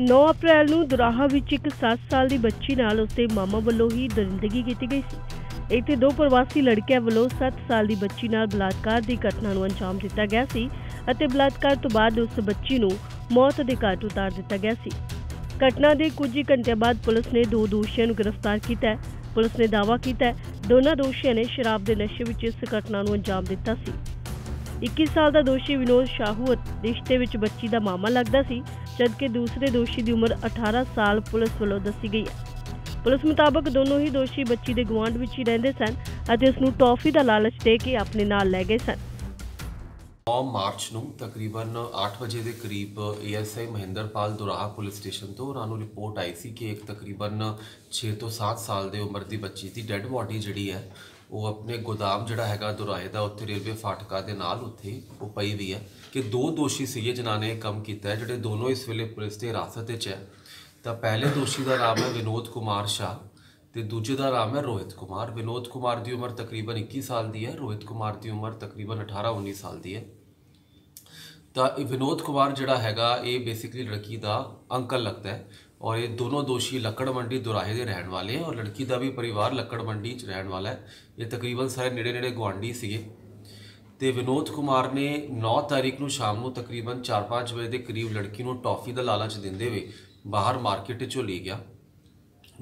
9 ਅਪ੍ਰੈਲ ਨੂੰ ਦੁਰਾਹਾ ਵਿੱਚ ਇੱਕ 7 ਸਾਲ ਦੀ ਬੱਚੀ ਨਾਲ ਉਸਦੇ ਮਾਮਾ ਵੱਲੋਂ ਹੀ ਦਰਿੰਦਗੀ ਕੀਤੀ ਗਈ ਸੀ। ਇੱਥੇ ਦੋ ਪ੍ਰਵਾਸੀ ਲੜਕਿਆਂ ਵੱਲੋਂ 7 ਸਾਲ ਦੀ ਬੱਚੀ ਨਾਲ ਬਲਾਤਕਾਰ ਦੀ ਘਟਨਾ ਨੂੰ ਅੰਜਾਮ ਦਿੱਤਾ ਗਿਆ ਸੀ ਅਤੇ ਬਲਾਤਕਾਰ ਤੋਂ ਬਾਅਦ ਉਸ ਬੱਚੀ ਨੂੰ ਮੌਤ ਦੇ ਘਾਟ ਉਤਾਰ ਦਿੱਤਾ ਗਿਆ ਸੀ। ਘਟਨਾ ਦੇ ਕੁਝ ਹੀ ਘੰਟਿਆਂ ਬਾਅਦ ਪੁਲਿਸ ਨੇ ਦੋ ਦੋਸ਼ੀਆਂ ਨੂੰ ਗ੍ਰਿਫਤਾਰ ਕੀਤਾ ਹੈ। ਪੁਲਿਸ ਨੇ ਦਾਅਵਾ ਕੀਤਾ ਹੈ, ਦੋਨਾਂ ਦੋਸ਼ੀਆਂ ਨੇ ਸ਼ਰਾਬ ਦੇ ਨਸ਼ੇ ਵਿੱਚ ਇਸ ਘਟਨਾ ਨੂੰ ਅੰਜਾਮ ਦਿੱਤਾ ਸੀ। 21 ਸਾਲ ਦਾ ਦੋਸ਼ੀ ਵਿਨੋਦ ਸ਼ਾਹੂ ਰਿਸ਼ਤੇ ਵਿੱਚ ਬੱਚੀ ਦਾ ਮਾਮਾ ਲੱਗਦਾ ਸੀ, ਜਦਕਿ ਦੂਸਰੇ ਦੋਸ਼ੀ ਦੀ ਉਮਰ 18 ਸਾਲ ਪੁਲਿਸ ਵੱਲੋਂ ਦੱਸੀ ਗਈ ਹੈ। ਪੁਲਿਸ ਮੁਤਾਬਕ ਦੋਨੋਂ ਹੀ ਦੋਸ਼ੀ ਬੱਚੀ ਦੇ ਗੁਆਂਢ ਵਿੱਚ ਹੀ ਰਹਿੰਦੇ ਸਨ ਅਤੇ ਉਸ ਨੂੰ ਟੌਫੀ ਦਾ ਲਾਲਚ ਦੇ ਕੇ ਆਪਣੇ ਨਾਲ ਲੈ ਗਏ ਸਨ। 9 ਮਾਰਚ ਨੂੰ ਤਕਰੀਬਨ 8 ਵਜੇ ਦੇ ਕਰੀਬ ASI Mahinderpal Doraha police station ਤੋਂ ਉਹਨਾਂ ਨੂੰ ਰਿਪੋਰਟ ਆਈ ਸੀ ਕਿ ਇੱਕ ਤਕਰੀਬਨ 6 ਤੋਂ 7 ਸਾਲ ਦੇ ਉਮਰ ਦੀ ਬੱਚੀ ਦੀ ਡੈੱਡ ਬਾਡੀ ਜਿਹੜੀ ਹੈ ਉਹ ਆਪਣੇ ਗੋਦਾਮ ਜਿਹੜਾ ਹੈਗਾ ਦੁਰਾਏ ਦਾ ਉੱਥੇ ਰੇਲਵੇ ਫਾਟਕਾ ਦੇ ਨਾਲ ਉੱਥੇ ਉਹ ਪਈ ਵੀ ਹੈ ਕਿ ਦੋ ਦੋਸ਼ੀ ਸੀਗੇ ਜਿਨ੍ਹਾਂ ਨੇ ਇਹ ਕੰਮ ਕੀਤਾ ਹੈ, ਜਿਹੜੇ ਦੋਨੋਂ ਇਸ ਵੇਲੇ ਪੁਲਿਸ ਦੇ ਹਿਰਾਸਤ ਵਿੱਚ ਹੈ। ਤਾਂ ਪਹਿਲੇ ਦੋਸ਼ੀ ਦਾ ਨਾਮ ਹੈ ਵਿਨੋਦ ਕੁਮਾਰ ਸ਼ਾਹ ਤੇ ਦੂਜੇ ਦਾ ਨਾਮ ਹੈ ਰੋਹਿਤ ਕੁਮਾਰ। ਵਿਨੋਦ ਕੁਮਾਰ ਦੀ ਉਮਰ ਤਕਰੀਬਨ 21 ਸਾਲ ਦੀ ਹੈ, ਰੋਹਿਤ ਕੁਮਾਰ ਦੀ ਉਮਰ ਤਕਰੀਬਨ 18-19 ਸਾਲ ਦੀ ਹੈ। ਤਾਂ ਇਹ ਵਿਨੋਦ ਕੁਮਾਰ ਜਿਹੜਾ ਹੈਗਾ, ਇਹ ਬੇਸਿਕਲੀ ਲੜਕੀ ਦਾ ਅੰਕਲ ਲੱਗਦਾ ਹੈ। ਔਰ ਇਹ ਦੋਨੋਂ ਦੋਸ਼ੀ ਲੱਕੜ ਮੰਡੀ ਦੁਰਾਹੇ ਦੇ ਰਹਿਣ ਵਾਲੇ ਹੈ ਔਰ ਲੜਕੀ ਦਾ ਵੀ ਪਰਿਵਾਰ ਲੱਕੜ ਮੰਡੀ 'ਚ ਰਹਿਣ ਵਾਲਾ ਹੈ। ਇਹ ਤਕਰੀਬਨ ਸਾਰੇ ਨੇੜੇ ਨੇੜੇ ਗੁਆਂਢੀ ਸੀਗੇ। ਤੇ ਵਿਨੋਦ ਕੁਮਾਰ ਨੇ 9 ਤਾਰੀਖ ਨੂੰ ਸ਼ਾਮ ਨੂੰ ਤਕਰੀਬਨ 4-5 ਵਜੇ ਦੇ ਕਰੀਬ ਲੜਕੀ ਨੂੰ ਟੌਫੀ ਦਾ ਲਾਲਚ ਦਿੰਦੇ ਹੋਏ ਬਾਹਰ ਮਾਰਕੀਟ 'ਚੋਂ ਲੈ ਗਿਆ।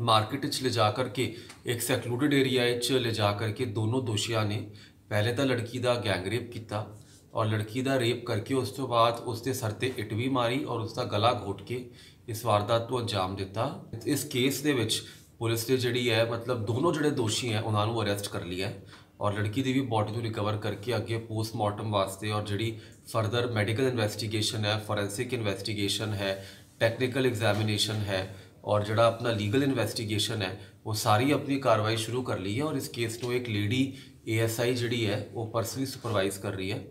ਮਾਰਕੀਟ 'ਚ ਲਿਜਾ ਕਰਕੇ ਇੱਕ ਸੈਕਲੂਡਡ ਏਰੀਆ 'ਚ ਲਿਜਾ ਕਰਕੇ ਦੋਨੋਂ ਦੋਸ਼ੀਆਂ ਨੇ ਪਹਿਲੇ ਤਾਂ ਲੜਕੀ ਦਾ ਗੈਂਗਰੇਪ ਕੀਤਾ ਔਰ ਲੜਕੀ ਦਾ ਰੇਪ ਕਰਕੇ ਉਸ ਤੋਂ ਬਾਅਦ ਉਸ ਦੇ ਸਰ ਤੇ ਇੱਟ ਵੀ ਮਾਰੀ ਔਰ ਉਸ ਦਾ ਗਲਾ ਘੋਟ ਕੇ ਇਸ ਵਾਰਦਾਤ ਨੂੰ ਅੰਜਾਮ ਦਿੱਤਾ ਇਸ ਕੇਸ ਦੇ ਵਿੱਚ ਪੁਲਿਸ ਨੇ ਜਿਹੜੀ ਹੈ ਮਤਲਬ ਦੋਨੋਂ ਜਿਹੜੇ ਦੋਸ਼ੀ ਹੈ ਉਹਨਾਂ ਨੂੰ ਅਰੈਸਟ ਕਰ ਲਿਆ ਹੈ ਔਰ ਲੜਕੀ ਦੀ ਵੀ ਬੋਡੀ ਨੂੰ ਰਿਕਵਰ ਕਰਕੇ ਅੱਗੇ ਪੋਸਟਮਾਰਟਮ ਵਾਸਤੇ ਔਰ ਜਿਹੜੀ ਫਰਦਰ ਮੈਡੀਕਲ ਇਨਵੈਸਟੀਗੇਸ਼ਨ ਹੈ ਫੋਰੈਂਸਿਕ ਇਨਵੈਸਟੀਗੇਸ਼ਨ ਹੈ ਟੈਕਨੀਕਲ ਐਗਜ਼ਾਮੀਨੇਸ਼ਨ ਹੈ ਔਰ ਜਿਹੜਾ ਆਪਣਾ ਲੀਗਲ ਇਨਵੈਸਟੀਗੇਸ਼ਨ ਹੈ ਉਹ ਸਾਰੀ ਆਪਣੀ ਕਾਰਵਾਈ ਸ਼ੁਰੂ ਕਰ ਲਈ ਹੈ ਔਰ ਇਸ ਕੇਸ ਨੂੰ ਇੱਕ ਲੇਡੀ ਏਐਸਆਈ ਜਿਹੜੀ ਹੈ ਉਹ ਪਰਸਨਲੀ ਸੁਪਰਵਾਈਜ਼ ਕਰ ਰਹੀ ਹੈ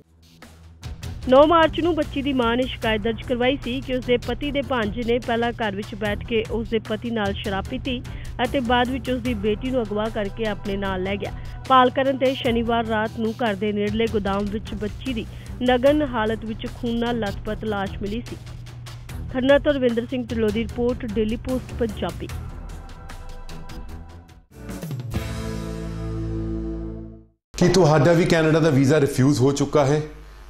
9 ਮਾਰਚ ਨੂੰ ਬੱਚੀ ਦੀ ਮਾਂ ਨੇ ਸ਼ਿਕਾਇਤ ਦਰਜ ਕਰਵਾਈ ਸੀ ਕਿ ਉਸਦੇ ਪਤੀ ਦੇ ਭਾਂਜੇ ਨੇ ਪਹਿਲਾਂ ਘਰ ਵਿੱਚ ਬੈਠ ਕੇ ਉਸਦੇ ਪਤੀ ਨਾਲ ਸ਼ਰਾਬ ਪੀਤੀ ਅਤੇ ਬਾਅਦ ਵਿੱਚ ਉਸਦੀ ਬੇਟੀ ਨੂੰ ਅਗਵਾ ਕਰਕੇ ਆਪਣੇ ਨਾਲ ਲੈ ਗਿਆ। ਪਾਲ ਕਰਨ ਤੇ ਸ਼ਨੀਵਾਰ ਰਾਤ ਨੂੰ ਘਰ ਦੇ ਨੇੜਲੇ ਗੋਦਾਮ ਵਿੱਚ ਬੱਚੀ ਦੀ ਨਗਨ ਹਾਲਤ ਵਿੱਚ ਖੂਨ ਨਾਲ ਲਥਪਥ ਲਾਸ਼ ਮਿਲੀ ਸੀ। ਖੰਨਾ ਤੋਂ ਰਵਿੰਦਰ ਸਿੰਘ ਢਿੱਲੋਂ ਦੀ ਰਿਪੋਰਟ, ਡੇਲੀ ਪੋਸਟ, ਪੰਜਾਬੀ। ਕੀ ਤੁਹਾਡਾ ਵੀ ਕੈਨੇਡਾ ਦਾ ਵੀਜ਼ਾ ਰਿਫਿਊਜ਼ ਹੋ ਚੁੱਕਾ ਹੈ?